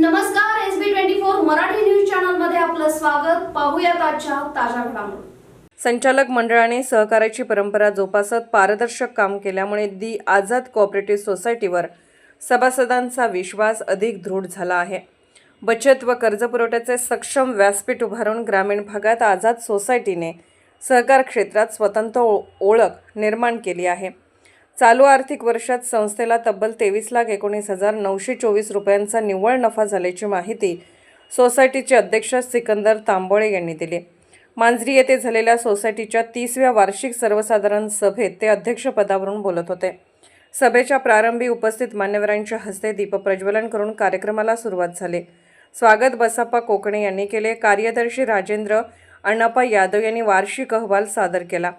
नमस्कार S B twenty four Marathi news चॅनलमध्ये आपलं स्वागत. पाहूयात आजच्या ताज्या घडामोडी. संचालक मंडळाने सहकार्याची परंपरा जोपासत पारदर्शक काम केल्यामुळे दी आझाद कोऑपरेटिव्ह सोसायटीवर सभासदांचा विश्वास अधिक दृढ झाला आहे. बचत व कर्जपुरवठ्याचे सक्षम व्यासपीठ उभारून ग्रामीण भागात आझाद सोसायटीने सहकार क्षेत्रात स्वतंत्र ओळख निर्माण केली आहे. चालू आर्थिक वर्षात संस्थेला तब्बल तेवीस लाख एकोणीस हजार नऊशे चोवीस रुपयांचा निव्वळ नफा झाल्याची माहिती सोसायटीचे अध्यक्ष सिकंदर तांबोळे यांनी दिली. मांजरी येथे झालेल्या सोसायटीच्या तीसव्या वार्षिक सर्वसाधारण सभेत ते अध्यक्षपदावरून बोलत होते. सभेच्या प्रारंभी उपस्थित मान्यवरांच्या हस्ते दीपप्रज्वलन करून कार्यक्रमाला सुरुवात झाली. स्वागत बसाप्पा कोकणे यांनी केले. कार्यदर्शी राजेंद्र अण्णाप्पा यादव यांनी वार्षिक अहवाल सादर केला.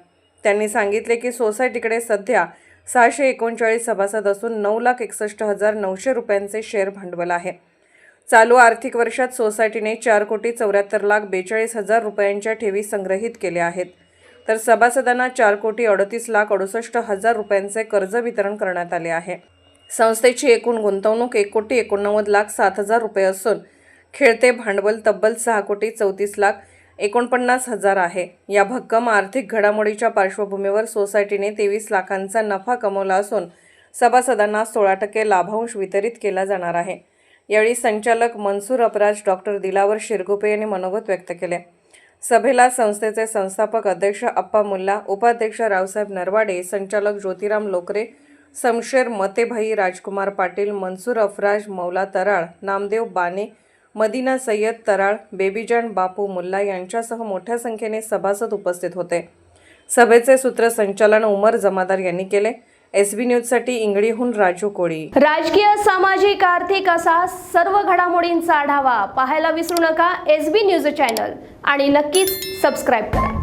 त्यांनी सांगितले की सोसायटीकडे सध्या सहाशे एकोणचाळीस सभासद असून नऊ लाख एकसष्ट हजार नऊशे रुपयांचे शेअर भांडवल आहे. चालू आर्थिक वर्षात सोसायटीने चार कोटी चौऱ्याहत्तर लाख बेचाळीस हजार रुपयांच्या ठेवी संग्रहित केल्या आहेत. तर सभासदांना चार कोटी अडतीस लाख अडुसष्ट हजार रुपयांचे कर्ज वितरण करण्यात आले आहे. संस्थेची एकूण गुंतवणूक एक कोटी एकोणनव्वद लाख सात हजार रुपये असून खेळते भांडवल तब्बल सहा कोटी चौतीस लाख एकोणपन्नास हजार आहे. या भक्कम आर्थिक घडामोडीच्या पार्श्वभूमीवर सोसायटीने तेवीस लाखांचा नफा कमवला असून सभासदांना सोळा टक्के लाभांश वितरित केला जाणार आहे. यावेळी संचालक मनसूर अपराज डॉक्टर दिलावर शिरगुपे यांनी मनोगत व्यक्त केले. सभेला संस्थेचे संस्थापक अध्यक्ष अप्पा मुल्ला उपाध्यक्ष रावसाहेब नरवाडे संचालक ज्योतिराम लोकरे समशेर मतेभाई राजकुमार पाटील मनसूर अफराज मौला तराळ नामदेव बाने मदिना सय्यद तराळ बेबीजान बापू मुल्ला यांच्यासह मोठ्या संख्येने सभासद उपस्थित होते. सभेचे सूत्रसंचालन उमर जमादार यांनी केले. एस बी न्यूजसाठी इंगळीहून राजू कोळी. राजकीय सामाजिक आर्थिक असा सर्व घडामोडींचा आढावा पाहायला विसरू नका एस बी न्यूज चॅनल आणि नक्कीच सबस्क्राईब करा.